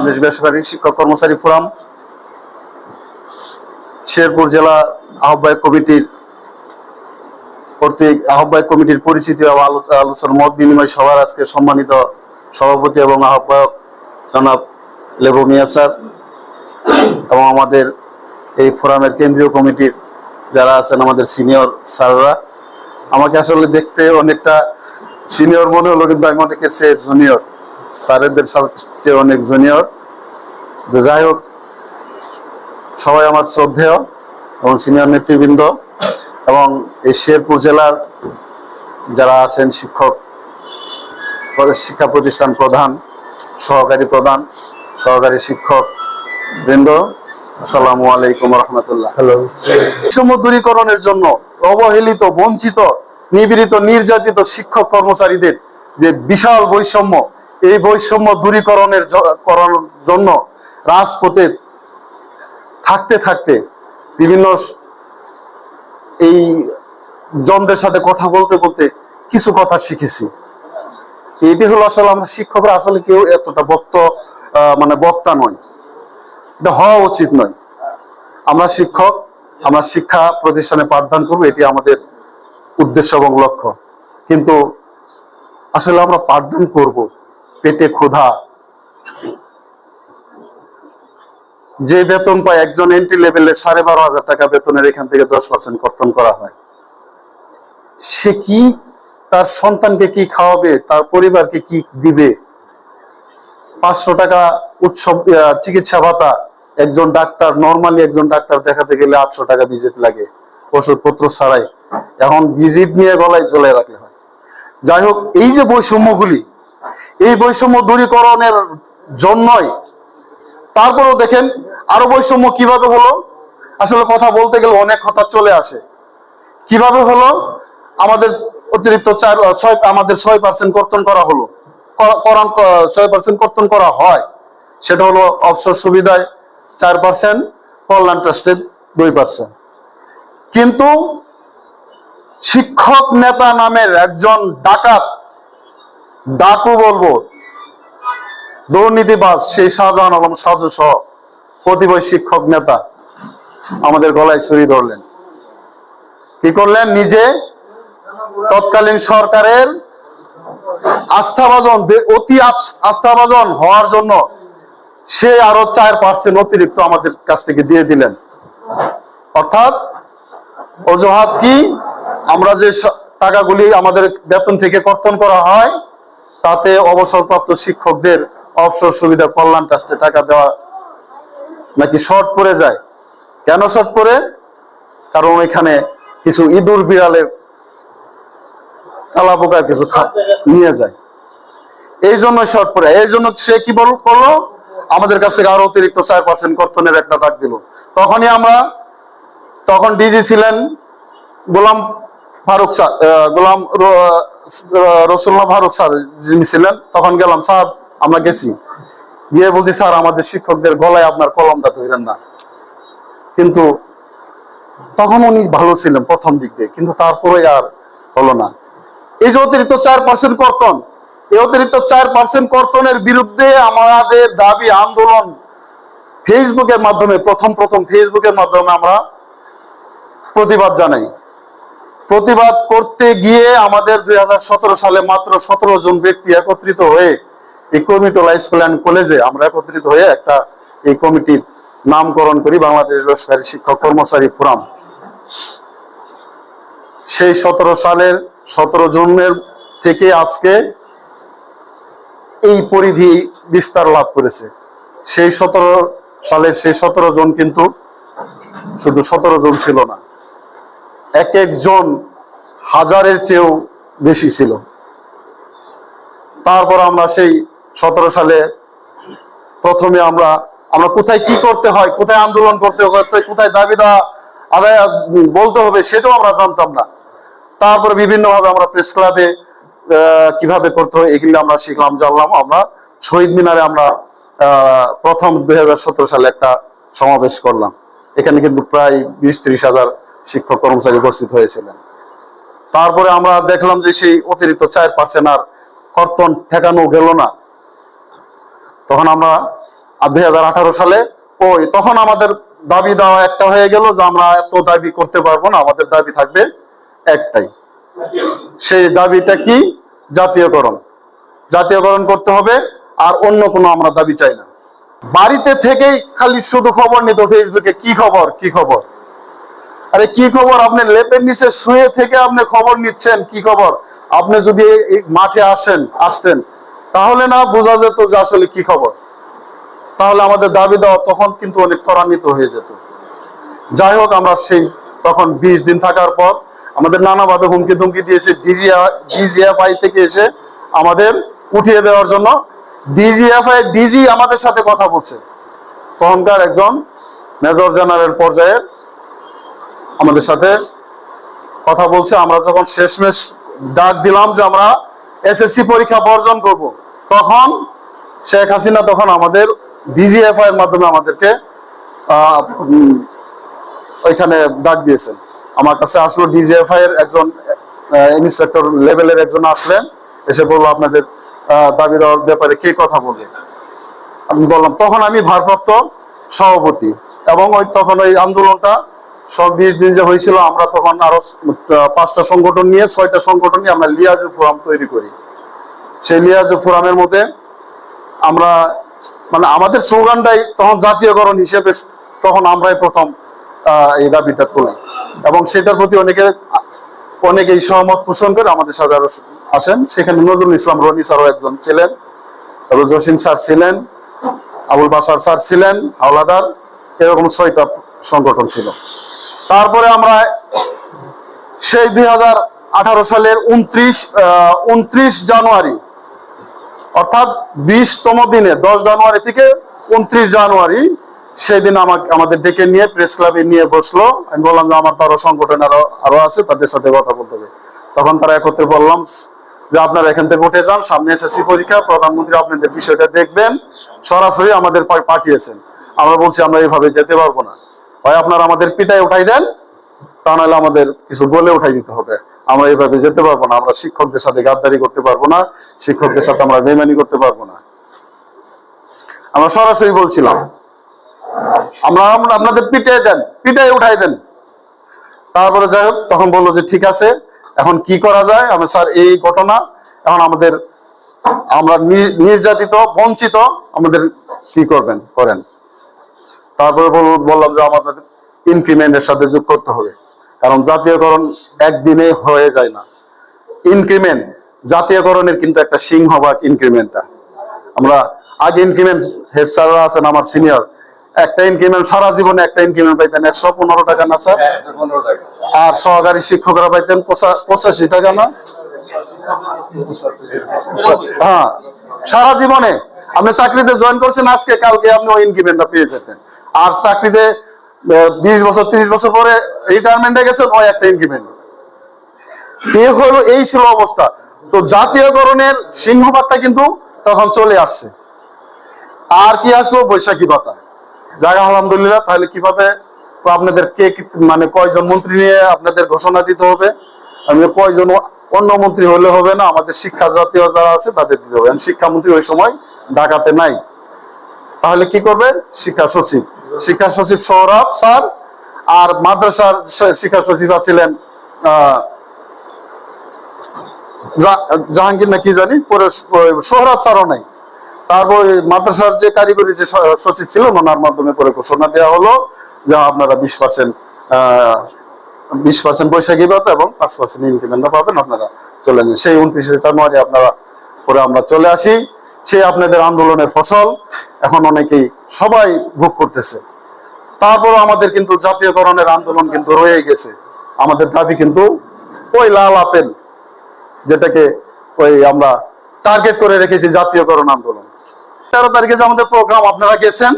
বাংলাদেশ বেসরকারি শিক্ষক কর্মচারী ফোরাম, শেরপুর জেলা আহ্বায়ক কমিটির কর্তৃক আহ্বায়ক কমিটির পরিচিতি ও আলোচনা মত বিনিময় সভার আজকে সম্মানিত সভাপতি এবং আহ্বায়ক জনাব লেবু মিয়া স্যার এবং আমাদের এই ফোরামের কেন্দ্রীয় কমিটির যারা আছেন আমাদের সিনিয়র স্যাররা। আমাকে আসলে দেখতে অনেকটা সিনিয়র মনে হলো, কিন্তু আমি অনেকের চেয়ে জুনিয়র স্যারেদের সাথে অনেক জুনিয়র যাই হোক সবাই আমার শ্রদ্ধেয় এবং সিনিয়র নেতৃবৃন্দ এবং এই শেরপুর জেলার যারা আছেন শিক্ষক শিক্ষা প্রতিষ্ঠান প্রধান সহকারী প্রধান সহকারী শিক্ষক বৃন্দ আসসালামু আলাইকুম রহমতুল্লাহ। হ্যালো বৈষম্য দূরীকরণের জন্য অবহেলিত বঞ্চিত নিপীড়িত নির্যাতিত শিক্ষক কর্মচারীদের যে বিশাল বৈষম্য এই বৈষম্য দূরীকরণের করানোর জন্য রাজপথে থাকতে থাকতে বিভিন্ন এই জনদের সাথে কথা বলতে বলতে কিছু কথা শিখেছি। এটি হলো আসলে আমরা শিক্ষকরা আসলে কেউ এতটা বক্ত মানে বক্তা নয়। এটা হওয়া উচিত নয়। আমরা শিক্ষক, আমরা শিক্ষা প্রতিষ্ঠানে পাঠদান করব, এটি আমাদের উদ্দেশ্য এবং লক্ষ্য। কিন্তু আসলে আমরা পাঠদান করব। পেটে ক্ষুধা। যে বেতন পায় একজন এন্ট্রি লেভেলে সাড়ে বারো হাজার টাকা বেতনের এখান থেকে দশ পার্সেন্ট কর্তন করা হয়। সে কি তার সন্তানকে কি খাওয়াবে, তার পরিবারকে কি দিবে? পাঁচশো টাকা উৎসব চিকিৎসা ভাতা, একজন ডাক্তার নর্মালি একজন ডাক্তার দেখাতে গেলে আটশো টাকা ভিজিট লাগে, ওষুধপত্র ছাড়াই। এখন ভিজিট নিয়ে গলায় ঝোলে রাখলে হয়। যাই হোক, এই যে বৈষম্যগুলি এই বৈষম্য দূরীকরণের জন্যই। তারপরেও দেখেন, আরও বৈষম্য কীভাবে হলো? আসলে কথা বলতে গেলে অনেক কথা চলে আসে। কীভাবে হলো? আমাদের অতিরিক্ত চার, ছয়, আমাদের ছয় পার্সেন্ট কর্তন করা হলো। করান, ছয় পার্সেন্ট কর্তন করা হয়। সেটা হলো অবসর সুবিধায় চার পার্সেন্ট কল্যাণ ট্রাস্টের দুই পার্সেন্ট কিন্তু শিক্ষক নেতা নামের একজন ডাকাত ডাকু বলব। দুর্নীতিবাজ সেই শাহজাহান আলম সাজু সহ প্রতিবয় শিক্ষক নেতা আমাদের গলায় ছুরি ধরলেন। কি করলেন? নিজে তৎকালীন সরকারের আস্থাভাজন অতি আস- আস্থাভাজন হওয়ার জন্য সে আরও চার পার্সেন্ট অতিরিক্ত আমাদের কাছ থেকে দিয়ে দিলেন। অর্থাৎ অজুহাত কি? আমরা যে টাকাগুলি আমাদের বেতন থেকে কর্তন করা হয় তাতে অবসরপ্রাপ্ত শিক্ষকদের অবসর সুবিধা, কল্যাণ ট্রাস্টে টাকা দেওয়া নাকি শর্ট পড়ে যায়? কেন শর্ট পড়ে? কারণ এখানে কিছু ইঁদুর বিড়ালের কালা পোকার কিছু নিয়ে যায়। এই জন্য শর্ট পড়ে। এই জন্য সে কি বল করল? আমাদের কাছ থেকে আরও অতিরিক্ত চার পার্সেন্ট কর্তনের একটা ডাক দিল। তখনই আমরা তখন ডিজি ছিলেন গোলাম ফারুক গোলাম রসুল্লাহ ফারুক স্যার যিনি ছিলেন, তখন গেলাম, স্যার, আমরা গেছি। গিয়ে বলছি, স্যার, আমাদের শিক্ষকদের গলায় আপনার কলমটা ধরেন না। কিন্তু তখন উনি ভালো ছিলেন প্রথম দিক দিয়ে, কিন্তু তারপরে আর হলো না। এই যে অতিরিক্ত চার পার্সেন্ট কর্তন, এই অতিরিক্ত চার পার্সেন্ট কর্তনের বিরুদ্ধে আমাদের দাবি আন্দোলন ফেসবুকের মাধ্যমে, প্রথম প্রথম ফেসবুকের মাধ্যমে আমরা প্রতিবাদ জানাই। প্রতিবাদ করতে গিয়ে আমাদের দুই হাজার সতেরো সালে মাত্র সতেরো জন ব্যক্তি একত্রিত হয়ে এই কমিটোলা স্কুল অ্যান্ড কলেজে আমরা একত্রিত হয়ে একটা এই কমিটির নামকরণ করি, বাংলাদেশ বেসরকারি শিক্ষক কর্মচারী ফোরাম। সেই সতেরো সালের সতেরো জনের থেকে আজকে এই পরিধি বিস্তার লাভ করেছে। সেই সতেরো সালের সেই সতেরো জন কিন্তু শুধু সতেরো জন ছিল না। এক একজন হাজারের চেয়েও বেশি ছিল। তারপর আমরা সেই সতেরো সালে প্রথমে আমরা আমরা কোথায় কি করতে হয়, কোথায় আন্দোলন করতে হবে কোথায় দাবি আদায় বলতে হবে সেটাও আমরা জানতাম না। তারপরে বিভিন্ন ভাবে আমরা প্রেস ক্লাবে কীভাবে করতে হয় এগুলো আমরা শিখলাম, জানলাম। আমরা শহীদ মিনারে আমরা প্রথম দুই হাজার সতেরো সালে একটা সমাবেশ করলাম। এখানে কিন্তু প্রায় বিশ ত্রিশ হাজার শিক্ষক কর্মচারী উপস্থিত হয়েছিলেন। তারপরে আমরা দেখলাম যে সেই অতিরিক্ত চার পার্সেন্ট আর কর্তন ঠেকানো গেল না। তখন আমরা দুই হাজার আঠারো সালে, ওই তখন আমাদের দাবি দেওয়া একটা হয়ে গেল যে আমরা এত দাবি করতে পারব না, আমাদের দাবি থাকবে একটাই। সেই দাবিটা কি? জাতীয়করণ। জাতীয়করণ করতে হবে, আর অন্য কোনো আমরা দাবি চাই না। বাড়িতে থেকেই খালি শুধু খবর নিত ফেসবুকে কি খবর কি খবর? আরে, কি খবর? আপনি লেপের নিচে শুয়ে থেকে আপনি খবর নিচ্ছেন, কি খবর? আপনি যদি মাঠে আসেন, আসতেন, তাহলে না বোঝা যেত যে আসলে কি খবর? তাহলে আমাদের দাবি দেওয়া তখন কিন্তু অনেক ত্বরান্বিত হয়ে যেত। যাই হোক, আমরা সেই তখন বিশ দিন থাকার পর আমাদের নানাভাবে হুমকি ধুমকি দিয়েছে ডিজিএফআই থেকে এসে আমাদের উঠিয়ে দেওয়ার জন্য ডিজিএফআই, ডিজি আমাদের সাথে কথা বলছে। তখনকার একজন মেজর জেনারেল পর্যায়ের আমাদের সাথে কথা বলছে। আমরা যখন শেষমেশ ডাক দিলাম যে আমরা এসএসসি পরীক্ষা বর্জন করব, তখন শেখ হাসিনা তখন আমাদের ডিজিএফআই এর মাধ্যমে আমাদেরকে ওইখানে ডাক দিয়েছেন। আমার কাছে আসলো ডিজিএফআই এর একজন ইন্সপেক্টর লেভেলের একজন আসলেন, এসে বলল, আপনাদের দাবি দেওয়ার ব্যাপারে কে কথা বলবে? আমি বললাম, তখন আমি ভারপ্রাপ্ত সভাপতি এবং ওই তখন ওই আন্দোলনটা সব বিশ দিন যে হয়েছিল, আমরা তখন আরও পাঁচটা সংগঠন নিয়ে ছয়টা সংগঠন নিয়ে আমরা লিয়াজু ফোরাম তৈরি করি। সেই লিয়াজু ফোরামের মধ্যে আমরা মানে আমাদের স্লোগানটাই তখন জাতীয়করণ হিসেবে তখন আমরাই প্রথম এই দাবিটা তুলি। এবং সেটার প্রতি অনেকে, অনেকেই সহমত পোষণ করে আমাদের সাথে আরও আসেন। সেখানে নজরুল ইসলাম রনি স্যারও একজন ছিলেন তারপর জসিম স্যার ছিলেন, আবুল বাসার স্যার ছিলেন, হাওলাদার, এরকম ছয়টা সংগঠন ছিল। তারপরে আমরা সেই দুই হাজার আঠারো সালের উনত্রিশ উনত্রিশ জানুয়ারি, অর্থাৎ বিশতম দিনে, দশ জানুয়ারি থেকে উনত্রিশ জানুয়ারি সেদিন আমাকে, আমাদের ডেকে নিয়ে প্রেস ক্লাবে নিয়ে বসল। আমি বললাম যে আমার তো আরও সংগঠন আরও আরও আছে, তাদের সাথে কথা বলতে হবে। তখন তারা একত্রে বললাম যে আপনারা এখান থেকে উঠে যান, সামনে এসএসসি পরীক্ষা, প্রধানমন্ত্রী আপনাদের বিষয়টা দেখবেন। সরাসরি আমাদের পাঠিয়েছেন। আমরা বলছি, আমরা এইভাবে যেতে পারব না। হয় আপনারা আমাদের পিটায় উঠাই দেন, তা নাহলে আমাদের কিছু বলে উঠাই দিতে হবে। আমরা এইভাবে যেতে পারব না, আমরা শিক্ষকদের সাথে গাদ্দারি করতে পারব না, শিক্ষকদের সাথে আমরা বেমানি করতে পারব না। আমরা সরাসরি বলছিলাম, আমরা আপনাদের পিটে দেন পিটে উঠাই দেন। তারপরে যাই হোক, তখন বলল যে ঠিক আছে, এখন কি করা যায়? আমি, স্যার, এই ঘটনা, এখন আমাদের, আমরা নির্যাতিত, বঞ্চিত, আমাদের কি করবেন? করেন। তারপরে বললাম যে আমাদের ইনক্রিমেন্টের সাথে যোগ করতে হবে। কারণ জাতীয়করণ একদিনে হয়ে যায় না। ইনক্রিমেন্ট জাতীয়করণের কিন্তু একটা সিংহভাগ ইনক্রিমেন্টটা আমরা আগে ইনক্রিমেন্ট হেড স্যাররা আছেন আমার সিনিয়র একটা ইনক্রিমেন্ট সারা জীবনে একটা ইনক্রিমেন্ট পাইতেন একশো পনেরো টাকা না স্যার আর সহকারী শিক্ষকরা পাইতেন পঁচাশি টাকা না? হ্যাঁ সারা জীবনে। আপনি চাকরিতে জয়েন করছেন আজকে কালকে আপনি ওই ইনক্রিমেন্টটা পেয়ে যেতেন। আর চাকরিতে বিশ বছর, তিরিশ বছর পরে রিটায়ারমেন্টে গেছেন ওই একটা ইনক্রিমেন্ট এই হলো, এই ছিল অবস্থা। তো জাতীয়করণের সিংহভাগটা কিন্তু তখন চলে আসছে। আর কি আসলো? বৈশাখী ভাতা। জায়গা আলহামদুলিল্লাহ, তাহলে কীভাবে আপনাদের কে মানে কয়জন মন্ত্রী নিয়ে আপনাদের ঘোষণা দিতে হবে? আমি কয়জন অন্য মন্ত্রী হলে হবে না? আমাদের শিক্ষা জাতীয় যারা আছে, তাদের দিতে হবে। শিক্ষামন্ত্রী ওই সময় ঢাকাতে নাই। তাহলে কি করবে? শিক্ষা সচিব। শিক্ষা সচিব সৌরভ স্যার আর মাদ্রাসার শিক্ষা সচিব আছিলেন জাহাঙ্গীর না কি জানি, পরে সোহরাব স্যারও নাই। তারপর মাদ্রাসার যে কারিগরি যে সচিব ছিল, ওনার মাধ্যমে পরে ঘোষণা দেওয়া হলো যে আপনারা বিশ পার্সেন্ট বিশ পার্সেন্ট বৈশাখী ভাতা এবং পাঁচ পার্সেন্ট ইনক্রিমেন্টটা পাবেন, আপনারা চলে যান। সেই উনত্রিশে জানুয়ারি আপনারা, পরে আমরা চলে আসি। সেই আপনাদের আন্দোলনের ফসল, এখন অনেকেই সবাই ভোগ করতেছে। তারপর আমাদের কিন্তু জাতীয়করণের আন্দোলন কিন্তু রয়ে গেছে। আমাদের দাবি কিন্তু ওই লাল আপেল, যেটাকে ওই আমরা টার্গেট করে রেখেছি জাতীয়করণ আন্দোলন। তেরো তারিখে যে আমাদের প্রোগ্রাম আপনারা গেছেন?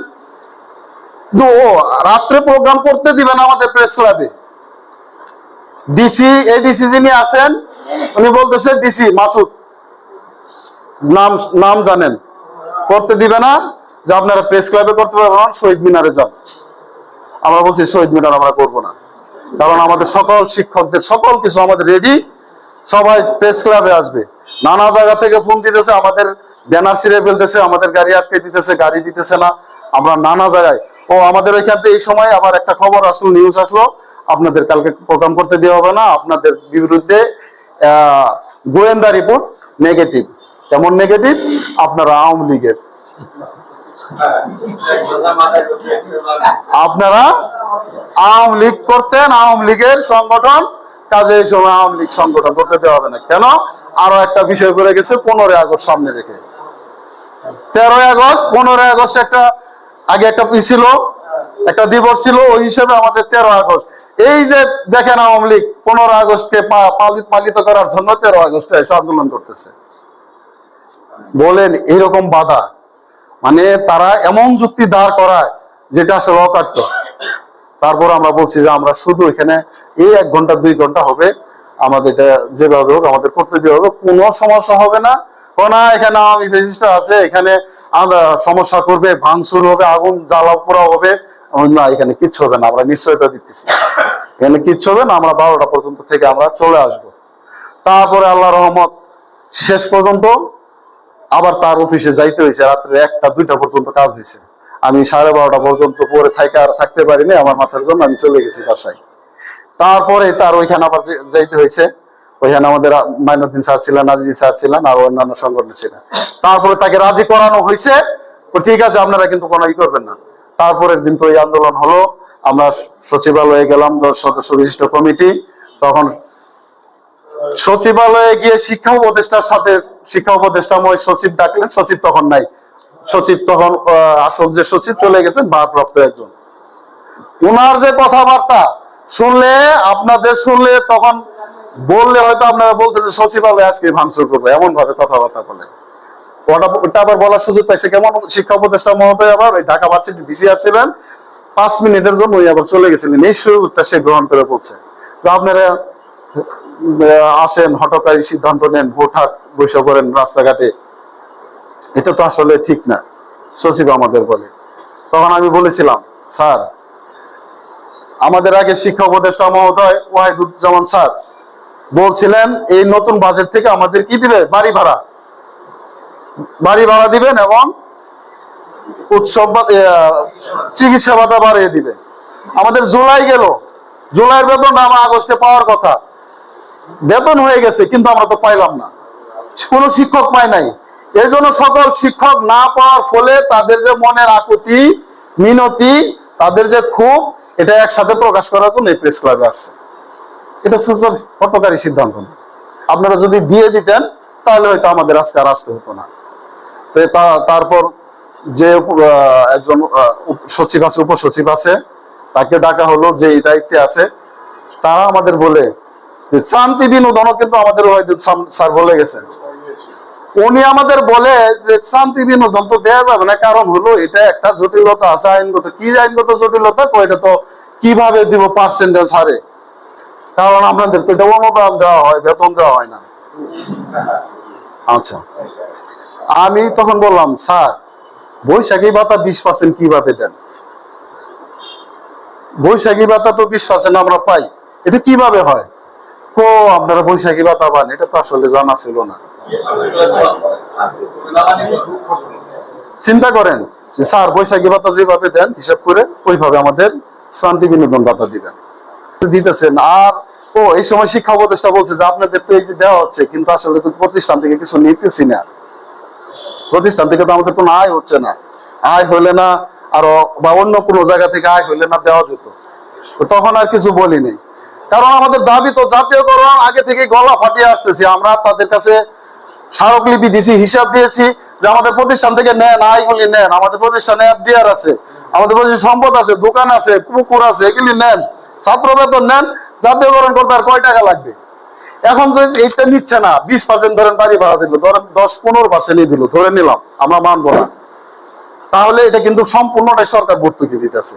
রাত্রে প্রোগ্রাম করতে দিবেন আমাদের প্রেস ক্লাবে ডিসি এডিসি যিনি আছেন, উনি বলতেছে ডিসি মাসুদ। নাম নাম জানেন। করতে দিবে না? যে আপনারা প্রেস ক্লাবে করতে পারবেন শহীদ মিনারে যান আমরা বলছি, শহীদ মিনার আমরা করব না। কারণ আমাদের সকল শিক্ষকদের, সকল কিছু আমাদের রেডি সবাই প্রেস ক্লাবে আসবে। নানা জায়গা থেকে ফোন দিতেছে, আমাদের ব্যানার ছিঁড়ে ফেলতেছে, আমাদের গাড়ি আটকে দিতেছে, গাড়ি দিতেছে না। আমরা নানা জায়গায়। ও, আমাদের ওইখান থেকে এই সময় আবার একটা খবর আসলো নিউজ আসলো। আপনাদের কালকে প্রোগ্রাম করতে দেওয়া হবে না। আপনাদের বিরুদ্ধে গোয়েন্দা রিপোর্ট নেগেটিভ কেমন নেগেটিভ আপনারা আওয়ামী লীগের। আপনারা আওয়ামী লীগ করতেন, আওয়ামী লীগের সংগঠন, কাজে এই সময় আওয়ামী লীগ সংগঠন করতে দেওয়া হবে না। কেন? আরও একটা বিষয় করে গেছে, পনেরোই আগস্ট সামনে রেখে। তেরোই আগস্ট, পনেরোই আগস্ট একটা, আগে একটা ই ছিল, একটা দিবস ছিল, ওই হিসেবে আমাদের তেরো আগস্ট। এই যে দেখেন আওয়ামী লীগ পনেরো আগস্টকে পা- পালিত পালিত করার জন্য তেরো আগস্টে এসে আন্দোলন করতেছে। বলেন, এরকম বাধা। মানে তারা এমন যুক্তি দাঁড় করায় যেটা আসলে অকাট্য। তারপর আমরা বলছি যে আমরা শুধু এখানে এই এক ঘণ্টা, দুই ঘণ্টা হবে। আমাদের এটা যেভাবে হোক, আমাদের করতে দিয়ে হবে। কোনো সমস্যা হবে না। না, এখানে আমি রেজিস্টার আছে, এখানে আমরা সমস্যা করবে, ভাঙচুর হবে, আগুন জ্বালা পোড়া হবে। না, এখানে কিচ্ছু হবে না, আমরা নিশ্চয়তা দিতেছি। এখানে কিচ্ছু হবে না, আমরা বারোটা পর্যন্ত থেকে আমরা চলে আসব। তারপরে আল্লাহ রহমত, শেষ পর্যন্ত আবার তার অফিসে যাইতে হয়েছে রাত্রে একটা, দুইটা পর্যন্ত কাজ হয়েছে আমি সাড়ে বারোটা পর্যন্ত পরে থাইকে আর থাকতে পারিনি আমার মাথার জন্য, আমি চলে গেছি বাসায়। তারপরে তার ওইখানে আবার যাইতে হয়েছে ওইখানে আমাদের মাইনুদ্দিন স্যার ছিলেন, আজিজি স্যার ছিলেন, আর অন্যান্য সংগঠন ছিলেন। তারপরে তাকে রাজি করানো হয়েছে ঠিক আছে, আপনারা কিন্তু কোনো ই করবেন না। তারপরের দিন তো এই আন্দোলন হলো, আমরা সচিবালয়ে গেলাম, দশ সদস্য বিশিষ্ট কমিটি, তখন সচিবালয়ে গিয়ে শিক্ষা উপদেষ্টার সাথে, শিক্ষা উপদেষ্টাময় সচিব ডাকলেন, সচিব তখন নাই। সচিব তখন আসল যে সচিব চলে গেছেন, ভারপ্রাপ্ত একজন। উনার যে কথাবার্তা, শুনলে, আপনাদের শুনলে তখন বললে হয়তো আপনারা বলতেন যে, সচিবালয় আজকে ভাঙচুর করব। এমন ভাবে কথাবার্তা বলে। ওটা আবার বলার সুযোগ পাইছে কেমন? শিক্ষা উপদেষ্টা মহোদয় আবার ঢাকা ভার্সিটি ভিসিআর ছিলেন। পাঁচ মিনিটের জন্য আবার চলে গেছিলেন। এই সুযোগটা সে গ্রহণ করে বলছে। তো আপনারা আসেন, হটকারী সিদ্ধান্ত নেন, হুটহাট বসে করেন রাস্তাঘাটে। এটা তো আসলে ঠিক না, সচিব আমাদের বলে। তখন আমি বলেছিলাম, স্যার, আমাদের আগে শিক্ষা উপদেষ্টা মহোদয় ওয়াহিদুজ্জামান স্যার বলছিলেন, এই নতুন বাজেট থেকে আমাদের কি দিবে? বাড়ি ভাড়া। বাড়ি ভাড়া দিবেন এবং উৎসব চিকিৎসা ভাতা বাড়িয়ে দিবে আমাদের জুলাই গেল। জুলাইয়ের বেতন আমার আগস্টে পাওয়ার কথা। বেতন হয়ে গেছে, কিন্তু আমরা তো পাইলাম না। কোনো শিক্ষক পায় নাই। এই জন্য সকল শিক্ষক না পাওয়ার ফলে তাদের যে মনের আকুতি, মিনতি, তাদের যে ক্ষোভ, এটা একসাথে প্রকাশ করার জন্য এই প্রেস ক্লাবে আসছে। এটা শুধু হটকারী সিদ্ধান্ত না। আপনারা যদি দিয়ে দিতেন, তাহলে হয়তো আমাদের আজকে আর আসতে হতো না। তো তারপর যে একজন সচিব আছে, উপসচিব আছে, তাকে ডাকা হলো যে এই দায়িত্বে আছে, তারা আমাদের বলে শান্তি কিন্তু আমাদের হয়তো স্যার বলে গেছেন উনি আমাদের বলে যে শান্তি বিনোদন তো দেওয়া যাবে না, কারণ হলো এটা একটা জটিলতা আছে, আইনগত। কি আইনগত জটিলতা? কো এটা তো কীভাবে দিব পার্সেন্টেজ হারে? কারণ আপনাদের তো এটা অনুদান দেওয়া হয়, বেতন দেওয়া হয় না। আচ্ছা। আমি তখন বললাম, স্যার, বৈশাখী ভাতা বিশ পার্সেন্ট কীভাবে দেন? বৈশাখী ভাতা তো বিশ পার্সেন্ট আমরা পাই। এটা কীভাবে হয়? কো আপনারা বৈশাখী ভাতা পান এটা তো আসলে জানা ছিল না। চিন্তা করেন স্যার, বৈশাখী ভাতা যেভাবে দেন, হিসাব করে ওইভাবে আমাদের শান্তি বিনোদন ভাতা দিবেন। দিতেছেন, আর, ও, এই সময় শিক্ষা উপদেষ্টা বলছে যে আপনাদের তো এই যে দেওয়া হচ্ছে, কিন্তু আসলে তো প্রতিষ্ঠান থেকে কিছু নিতেছি না। প্রতিষ্ঠান থেকে তো আমাদের কোনো আয় হচ্ছে না। আয় হইলে না আরও, বা অন্য কোনো জায়গা থেকে আয় হইলে না দেওয়া যেত। তখন আর কিছু বলিনি। কারণ আমাদের দাবি তো জাতীয়করণ আগে থেকে গলা ফাটিয়ে আসতেছি। আমরা তাদের কাছে স্মারকলিপি দিয়েছি হিসাব দিয়েছি যে আমাদের প্রতিষ্ঠান থেকে নেন আয়গুলি নেন। আমাদের প্রতিষ্ঠানে এফডিআর আছে, আমাদের প্রতিষ্ঠানে সম্পদ আছে, দোকান আছে, পুকুর আছে, এগুলি নেন। ছাত্র বেতন নেন জাতীয়করণ করতে আর কয় টাকা লাগবে? এখন তো এইটা নিচ্ছে না। বিশ পার্সেন্ট ধরেন বাড়ি ভাড়া দিল, ধরেন দশ পনেরো পার্সেন্টই দিল, ধরে নিলাম, আমরা মানবো না। তাহলে এটা কিন্তু সম্পূর্ণটাই সরকার ভর্তুকি দিতেছে।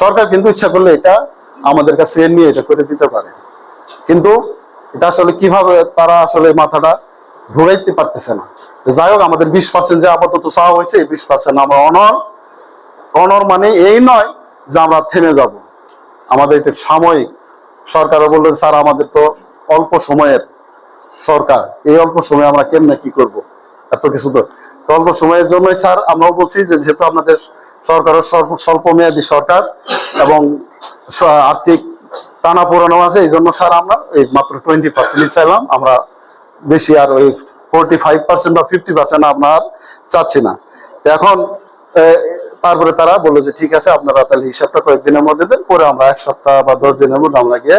সরকার কিন্তু ইচ্ছা করলে এটা আমাদের কাছে নিয়ে এটা করে দিতে পারে। কিন্তু এটা আসলে কীভাবে তারা আসলে মাথাটা ঘুরাইতে পারতেছে না। যাই হোক, আমাদের বিশ পার্সেন্ট যে আপাতত চাওয়া হয়েছে, এই বিশ পার্সেন্ট আমরা অনর অনর মানে এই নয় যে আমরা থেমে যাব। আমাদের এটা সাময়িক। সরকারও বলল স্যার, আমাদের তো অল্প সময়ের সরকার। এই অল্প সময়ে আমরা কেমনে কি করব? এত কিছু তো। অল্প সময়ের জন্যই স্যার, আমরাও বলছি যেহেতু আপনাদের সরকারও স্বল্প মেয়াদী সরকার এবং আর্থিক টানা পোড়ানো আছে, এই জন্য স্যার আমরা এই মাত্র টোয়েন্টি পার্সেন্টই চাইলাম। আমরা বেশি আর ওই ফোরটি ফাইভ পার্সেন্ট বা ফিফটি পার্সেন্ট আপনার চাচ্ছি না। এখন তারপরে তারা বলল যে, ঠিক আছে, আপনারা তাহলে হিসাবটা কয়েকদিনের মধ্যে দেন, পরে আমরা এক সপ্তাহ বা দশ দিনের মধ্যে আমরা গিয়ে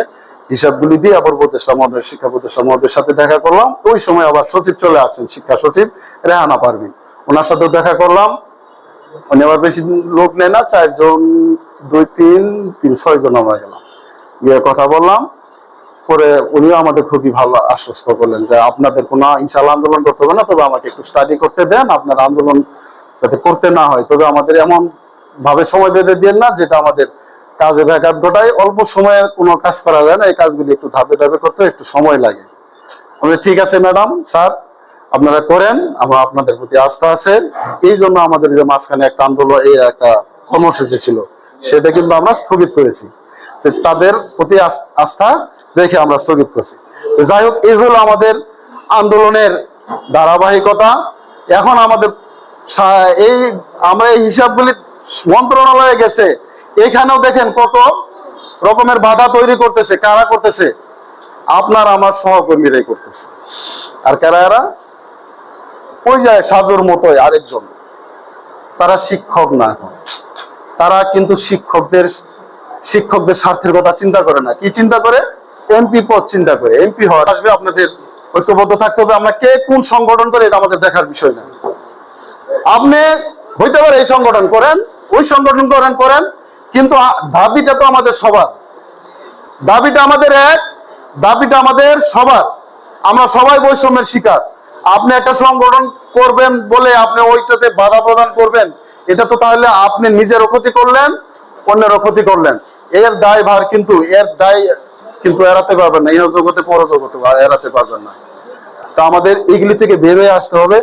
হিসাবগুলি দিয়ে আবার উপদেষ্টা মহোদয়, শিক্ষা উপদেষ্টা মহোদয়ের সাথে দেখা করলাম। ওই সময় আবার সচিব চলে আসছেন, শিক্ষা সচিব রেহানা পারভিন। ওনার সাথেও দেখা করলাম। উনি আবার বেশি লোক নেয় না, চারজন দুই, তিন তিন, ছয় জন আমরা গেলাম। গিয়ে কথা বললাম। পরে উনিও আমাদের খুবই ভালো আশ্বস্ত করলেন যে আপনাদের কোনো ইনশাল্লাহ আন্দোলন করতে হবে না, তবে আমাকে একটু স্টাডি করতে দেন। আপনার আন্দোলন যাতে করতে না হয়, তবে আমাদের এমন ভাবে সময় বেঁধে দিন না, যেটা আমাদের কাজে ব্যাঘাত ঘটায়। অল্প সময়ে কোনো কাজ করা যায় না, এই কাজগুলি একটু ধাপে ধাপে করতে একটু সময় লাগে। আমি ঠিক আছে ম্যাডাম, স্যার, আপনারা করেন। আমার আপনাদের প্রতি আস্থা আছে। এই জন্য আমাদের যে মাঝখানে একটা আন্দোলন, এই একটা কর্মসূচি ছিল। সেটা কিন্তু আমরা স্থগিত করেছি। তাদের প্রতি আস্থা রেখে আমরা স্থগিত করছি। যাই হোক, এই হলো আমাদের আন্দোলনের ধারাবাহিকতা। এখন আমাদের এই আমরা এই হিসাবগুলি মন্ত্রণালয়ে গেছে। এখানেও দেখেন কত রকমের বাধা তৈরি করতেছে, কারা করতেছে? আপনার আমার সহকর্মীরাই করতেছে। আর কারা এরা? ওই যায় সাজুর মতোই আরেকজন। তারা শিক্ষক না এখন। তারা কিন্তু শিক্ষকদের শিক্ষকদের স্বার্থের কথা চিন্তা করে না। কি চিন্তা করে? এমপি পদ চিন্তা করে। এমপি হওয়া আসবে, আপনাদের ঐক্যবদ্ধ থাকতে হবে। আমরা কে কোন সংগঠন করে, এটা আমাদের দেখার বিষয় না। আপনি হইতে পারে এই সংগঠন করেন, ওই সংগঠন করেন করেন, কিন্তু দাবিটা তো আমাদের সবার। দাবিটা আমাদের এক, দাবিটা আমাদের সবার। আমরা সবাই বৈষম্যের শিকার। আপনি একটা সংগঠন করবেন বলে আপনি ওইটাতে বাধা প্রদান করবেন এটা তো তাহলে আপনি নিজের ক্ষতি করলেন অন্যের ক্ষতি করলেন। এর দায় ভার কিন্তু, এর দায় কিন্তু এড়াতে পারবেন না। ইহ জগতে পর জগতে এড়াতে পারবেন না। তা আমাদের এগুলি থেকে বের হয়ে আসতে হবে।